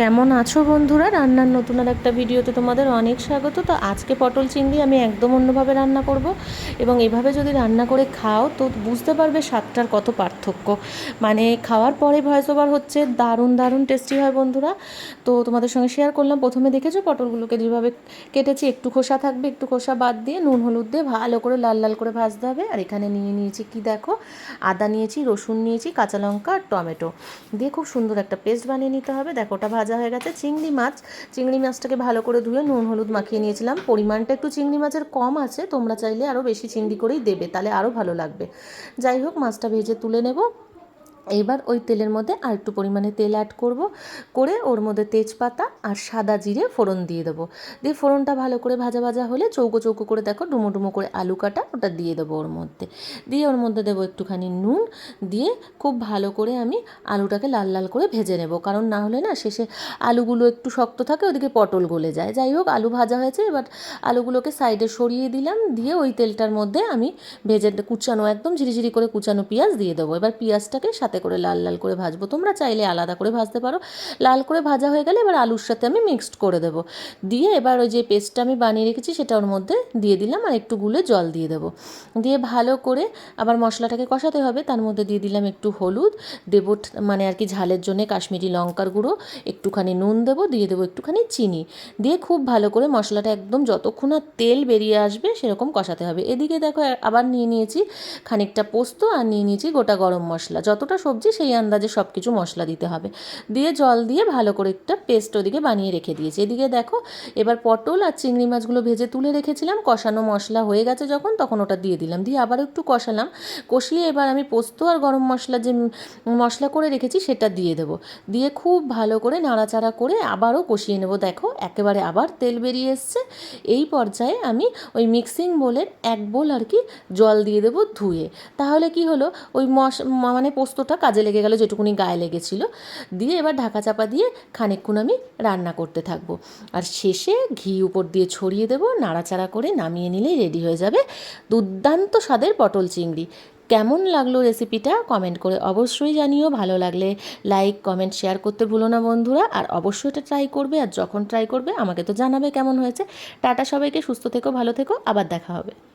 কেমন আছো বন্ধুরা? রান্নার নতুন আর একটা ভিডিওতে তোমাদের অনেক স্বাগত। তো আজকে পটল চিংড়ি আমি একদম অন্যভাবে রান্না করব এবং এভাবে যদি রান্না করে খাও তো বুঝতে পারবে স্বাদটার কত পার্থক্য। মানে খাওয়ার পরে ভয়েস ওভার হচ্ছে, দারুণ দারুণ টেস্টি হয় বন্ধুরা। তো তোমাদের সঙ্গে শেয়ার করলাম। প্রথমে দেখেছ পটলগুলোকে যেভাবে কেটেছি? একটু খোসা থাকবে, একটু খোসা বাদ দিয়ে নুন, হলুদ দিয়ে ভালো করে লাল লাল করে ভাজতে হবে। আর এখানে নিয়ে নিয়েছি কি দেখো? আদা নিয়েছি, রসুন নিয়েছি, কাঁচা লঙ্কা আর টমেটো। দিয়ে খুব সুন্দর একটা পেস্ট বানিয়ে নিতে হবে। দেখো ওটা ভাজা হয়ে গেছে চিংড়ি মাছ। চিংড়ি মাছটাকে ভালো করে ধুয়ে নুন, হলুদ মাখিয়ে নিয়েছিলাম। পরিমাণটা একটু চিংড়ি মাছের কম আছে, তোমরা চাইলে আরও বেশি চিংড়ি করেই দেবে, তাহলে আরও ভালো লাগবে। যাই হোক, মাছটা ভেজে তুলে নেব। এইবার ওই তেলের মধ্যে আর একটু পরিমাণে তেল অ্যাড করব, করে ওর মধ্যে তেজপাতা আর সাদা জিরে ফোড়ন দিয়ে দেবো। দিয়ে ফোড়নটা ভালো করে ভাজা ভাজা হলে চৌকো চৌকো করে দেখো ডুমো ডুমো করে আলু কাটা ওটা দিয়ে দেবো ওর মধ্যে। দিয়ে ওর মধ্যে দেবো একটুখানি নুন, দিয়ে খুব ভালো করে আমি আলুটাকে লাল লাল করে ভেজে নেব। কারণ না হলে না শেষে আলুগুলো একটু শক্ত থাকে, ওদিকে পটল গলে যায়। যাই হোক, আলু ভাজা হয়েছে, এবার আলুগুলোকে সাইডে সরিয়ে দিলাম, দিয়ে ওই তেলটার মধ্যে আমি ভেজে কুচানো, একদম ঝিরিঝিরি করে কুচানো পেঁয়াজ দিয়ে দেবো। এবার পেঁয়াজটাকে সাথে করে লাল লাল করে ভাজবো। তোমরা চাইলে আলাদা করে ভাজতে পারো। লাল করে ভাজা হয়ে গেলে এবার আলুর সাথে আমি মিক্সড করে দেবো। দিয়ে এবার ওই যে পেস্টটা আমি বানিয়ে রেখেছি সেটা ওর মধ্যে দিয়ে দিলাম আর একটু গুলে জল দিয়ে দেবো। দিয়ে ভালো করে আবার মশলাটাকে কষাতে হবে। তার মধ্যে দিয়ে দিলাম একটু হলুদ, দেবো মানে আর কি ঝালের জন্য কাশ্মীরি লঙ্কার গুঁড়ো, একটুখানি নুন দেবো, দিয়ে দেবো একটুখানি চিনি। দিয়ে খুব ভালো করে মশলাটা একদম যতক্ষণ না তেল বেরিয়ে আসবে সেরকম কষাতে হবে। এদিকে দেখো আবার নিয়ে নিয়েছি খানিকটা পোস্ত আর নিয়ে নিয়েছি গোটা গরম মশলা। যতটা সবজি, সেই আন্দাজে সব কিছু মশলা দিতে হবে। দিয়ে জল দিয়ে ভালো করে একটা পেস্ট ওদিকে বানিয়ে রেখে দিয়েছি। এদিকে দেখো, এবার পটল আর চিংড়ি মাছগুলো ভেজে তুলে রেখেছিলাম। কষানো মশলা হয়ে গেছে যখন, তখন ওটা দিয়ে দিলাম। দিয়ে আবার একটু কষালাম। কষিয়ে এবার আমি পোস্ত আর গরম মশলা যে মশলা করে রেখেছি, সেটা দিয়ে দেবো। দিয়ে খুব ভালো করে নাড়াচাড়া করে আবারও কষিয়ে নেব। দেখো, একেবারে আবার তেল বেরিয়ে এসছে। এই পর্যায়ে আমি ওই মিক্সিং বোলের এক বোল আর কি জল দিয়ে দেবো ধুয়ে। তাহলে কি হলো, ওই মশ মানে পোস্তটা কাজে লেগে গেল যেটুকুনি গায়ে লেগেছিলো। দিয়ে এবার ঢাকা চাপা দিয়ে খানিকক্ষণ আমি রান্না করতে থাকব। আর শেষে ঘি উপর দিয়ে ছড়িয়ে দেবো, নাড়াচাড়া করে নামিয়ে নিলেই রেডি হয়ে যাবে দুর্দান্ত স্বাদের পটল চিংড়ি। কেমন লাগল রেসিপিটা কমেন্ট করে অবশ্যই জানিও। ভালো লাগলে লাইক, কমেন্ট, শেয়ার করতে ভুলো না বন্ধুরা। আর অবশ্যই এটা ট্রাই করবে আর যখন ট্রাই করবে আমাকে তো জানাবে কেমন হয়েছে। টাটা সবাইকে, সুস্থ থেকো, ভালো থেকো। আবার দেখা হবে।